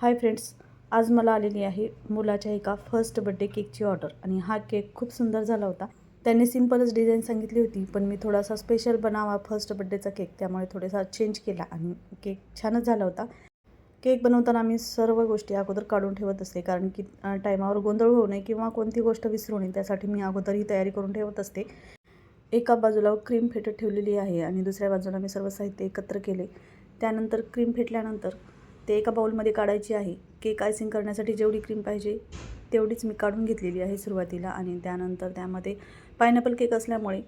Hi friends आज मला आलेली आहे मुलाच्या एका फर्स्ट बड्डे केकची ऑर्डर आणि हा केक खूप सुंदर झाला होता. त्यांनी सिम्पलच डिझाईन सांगितली होती पण मी थोडासा स्पेशल बनावा फर्स्ट बड्डेचा केक त्यामुळे थोडासा चेंज केला आणि केक छानच झाला होता. केक बनवताना मी सर्व गोष्टी अगोदर काढून ठेवत असते कारण की टायमावर गोंधळ होऊ नये किंवा कोणती गोष्ट विसरू नये त्यासाठी मी अगोदर ही तयारी करून ठेवत असते. एका बाजूला क्रीम फेटत ठेवलेली आहे आणि दुसऱ्या बाजूला मी सर्व साहित्य एकत्र केले. त्यानंतर क्रीम फेटल्यानंतर ते एका बाउलमध्ये काढायची आहे. केक आयसिंग करण्यासाठी जेवढी क्रीम पाहिजे तेवढीच मी काढून घेतलेली आहे सुरुवातीला आणि त्यानंतर त्यामध्ये पायनॅपल केक असल्यामुळे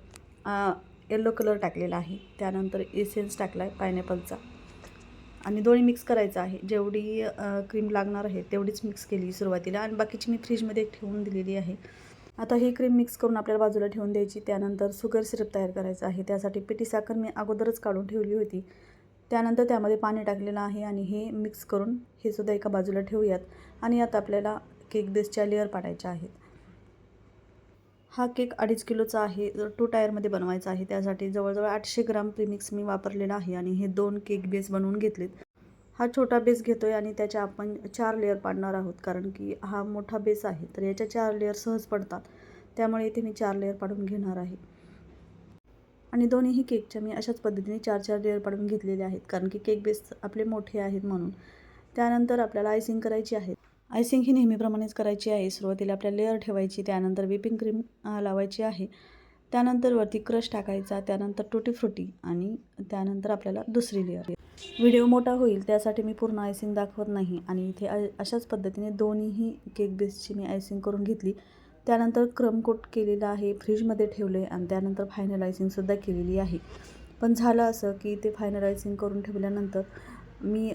येल्लो कलर टाकलेला आहे. त्यानंतर एसेन्स टाकला आहे पायनॅपलचा. आणि दोन्ही मिक्स करायचं आहे. जेवढी क्रीम लागणार आहे तेवढीच मिक्स केली सुरुवातीला. आणि बाकीची मी फ्रीजमध्ये ठेवून दिलेली आहे. आता ही क्रीम मिक्स करून आपल्याला बाजूला ठेवून द्यायची. त्यानंतर सुगर सिरप तयार करायचं आहे. त्यासाठी पिठी साखर मी अगोदरच काढून ठेवली होती. त्यानंतर त्यामध्ये पाणी टाकलेलं आहे आणि हे मिक्स करून हे सुद्धा एका बाजूला ठेवूयात. आणि आता आपल्याला केक बेसच्या लेअर पाडायच्या आहेत. हा केक अडीच किलोचा आहे. टू टायरमध्ये बनवायचा आहे. त्यासाठी जवळजवळ आठशे ग्राम प्रीमिक्स मी वापरलेला आहे आणि हे दोन केक बेस बनवून घेतलेत. हा छोटा बेस घेतो आहे आणि त्याच्या आपण चार लेअर पाडणार आहोत. कारण की हा मोठा बेस आहे. तर याच्या चार लेअर सहज पडतात. त्यामुळे इथे मी चार लेअर पाडून घेणार आहे. आणि दोन्हीही केकच्या मी अशाच पद्धतीने चार चार लेअर पाडून घेतलेले आहेत कारण की केक बेस आपले मोठे आहेत म्हणून. त्यानंतर आपल्याला आयसिंग करायची आहे. आयसिंग ही नेहमीप्रमाणेच करायची आहे. सुरुवातीला आपल्या लेअर ठेवायची त्यानंतर व्हिपिंग क्रीम लावायची आहे. त्यानंतर वरती क्रश टाकायचा त्यानंतर टुटी फ्रुटी आणि त्यानंतर आपल्याला दुसरी लेअर. व्हिडिओ मोठा होईल त्यासाठी मी पूर्ण आयसिंग दाखवत नाही आणि इथे अशाच पद्धतीने दोन्हीही केक बेसची मी आयसिंग करून घेतली. त्यानंतर क्रमकोट केलेला आहे फ्रीजमध्ये ठेवले आणि त्यानंतर फायनलायझिंगसुद्धा केलेली आहे. पण झालं असं की ते फायनलायझिंग करून ठेवल्यानंतर मी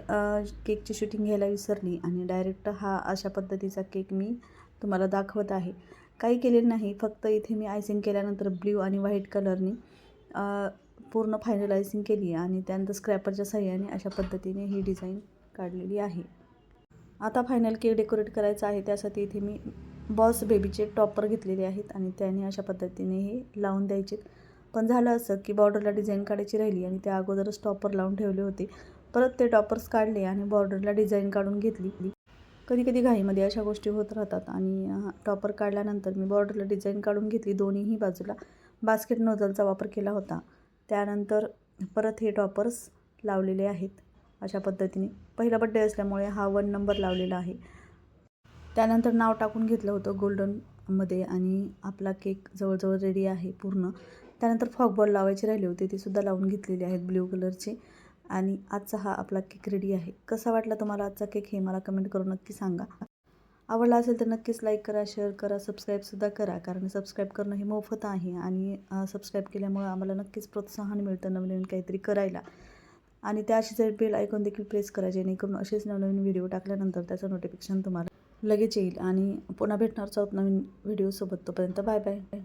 केकची शूटिंग घ्यायला विसरली आणि डायरेक्ट हा अशा पद्धतीचा केक मी तुम्हाला दाखवत आहे. काही केलेलं नाही फक्त इथे मी आयसिंग केल्यानंतर ब्ल्यू आणि व्हाईट कलरनी पूर्ण फायनलायझिंग केली आणि त्यानंतर स्क्रॅपरच्या सहाय्याने अशा पद्धतीने ही डिझाईन काढलेली आहे. आता फायनल केक डेकोरेट करायचा आहे त्यासाठी इथे मी बॉस बेबीचे टॉपर घेतलेले आहेत आणि त्याने अशा पद्धतीने हे लावून द्यायचे. पण झालं असं की बॉर्डरला डिझाईन काढायची राहिली आणि त्या अगोदरच टॉपर लावून ठेवले होते. परत ते टॉपर्स काढले आणि बॉर्डरला डिझाईन काढून घेतली. कधी कधी घाईमध्ये अशा गोष्टी होत राहतात आणि टॉपर काढल्यानंतर मी बॉर्डरला डिझाईन काढून घेतली. दोन्हीही बाजूला बास्केट नोझलचा वापर केला होता. त्यानंतर परत हे टॉपर्स लावलेले आहेत अशा पद्धतीने. पहिला बड्डे असल्यामुळे हा वन नंबर लावलेला आहे. त्यानंतर नाव टाकून घेतलं होतं गोल्डनमध्ये आणि आपला केक जवळजवळ रेडी आहे पूर्ण. त्यानंतर फॉकबॉल लावायचे राहिले होते ते सुद्धा लावून घेतलेले आहेत ब्ल्यू कलरचे आणि आजचा हा आपला केक रेडी आहे. कसा वाटला तुम्हाला आजचा केक हे मला कमेंट करून नक्की सांगा. आवडला असेल तर नक्कीच लाईक करा शेअर करा सबस्क्राईबसुद्धा करा कारण सबस्क्राईब करणं हे मोफत आहे आणि सबस्क्राईब केल्यामुळं आम्हाला नक्कीच प्रोत्साहन मिळतं नवनवीन काहीतरी करायला. आणि त्याशी जर बेल ऐकून देखील प्रेस करा जेणेकरून असेच नवनवीन व्हिडिओ टाकल्यानंतर त्याचं नोटिफिकेशन तुम्हाला लगेच येईल आणि पुन्हा भेटणार आहोत नवीन व्हिडिओसोबत तोपर्यंत बाय बाय.